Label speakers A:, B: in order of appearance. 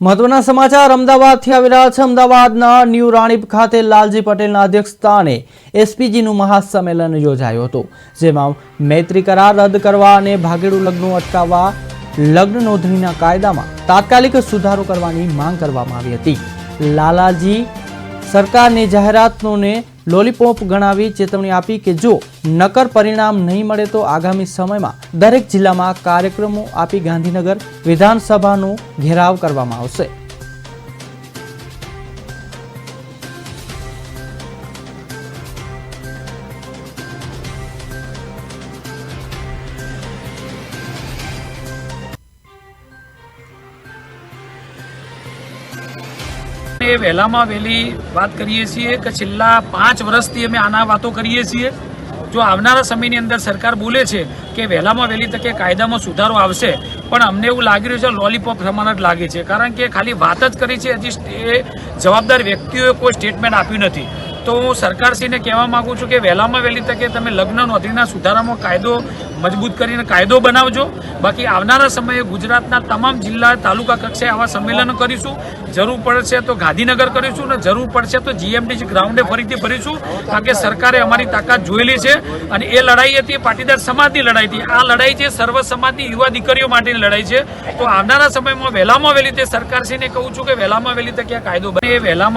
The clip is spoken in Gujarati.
A: મહત્વના સમાચાર અમદાવાદથી આવી રહ્યા છે. અમદાવાદના ન્યૂ રાણીપ ખાતે લાલજી પટેલના અધ્યક્ષસ્થાને એસપીજીનું મહાસંમેલન યોજાયું હતું, જેમાં મૈત્રી કરાર રદ કરવા અને ભાગેડુ લગ્નો અટકાવવા, લગ્ન નોંધણીના કાયદામાં તાત્કાલિક સુધારો કરવાની માંગ કરવામાં આવી હતી. લાલાજી સરકારની જાહેરાતોને લોલીપોપ ગણાવી ચેતવણી આપી કે જો નકર પરિણામ નહીં મળે તો આગામી સમયમાં દરેક જિલ્લામાં કાર્યક્રમો આપી ગાંધીનગર વિધાનસભાનો ઘેરાવ કરવામાં આવશે.
B: એ વહેલામાં વહેલી વાત કરીએ છીએ કે છેલ્લા પાંચ વર્ષથી અમે આના વાતો કરીએ છીએ. જો આવનારા સમયની અંદર સરકાર બોલે છે કે વહેલામાં વહેલી તકે કાયદામાં સુધારો આવશે, પણ અમને એવું લાગી રહ્યું છે લોલીપોપ સમાન જ લાગે છે. કારણ કે ખાલી વાત જ કરી છે, હજી સ્ટે- જવાબદાર વ્યક્તિઓએ કોઈ સ્ટેટમેન્ટ આપ્યું નથી. તો હું સરકારશ્રીને કહેવા માગું છું કે વહેલામાં વહેલી તકે તમે લગ્ન નોંધણીના સુધારામાં કાયદો મજબૂત કરીને કાયદો બનાવજો. બાકી આવનારા સમયે ગુજરાતના તમામ જિલ્લા, તાલુકા કક્ષાએ આવા સંમેલનો કરીશું. જરૂર પડશે તો ગાંધીનગર કરીશું અને જરૂર પડશે તો જીએમડીસી ગ્રાઉન્ડે ફરીથી ભરીશું. કારણ કે સરકારે અમારી તાકાત જોયેલી છે અને એ લડાઈ હતી, પાટીદાર સમાજની લડાઈ હતી. આ લડાઈ છે સર્વ સમાજની યુવા દીકરીઓ માટેની લડાઈ છે. તો આવનારા સમયમાં વહેલામાં વહેલી તે સરકારશ્રીને કહું છું કે વહેલામાં વહેલી તકે આ કાયદો બને. એ વહેલામાં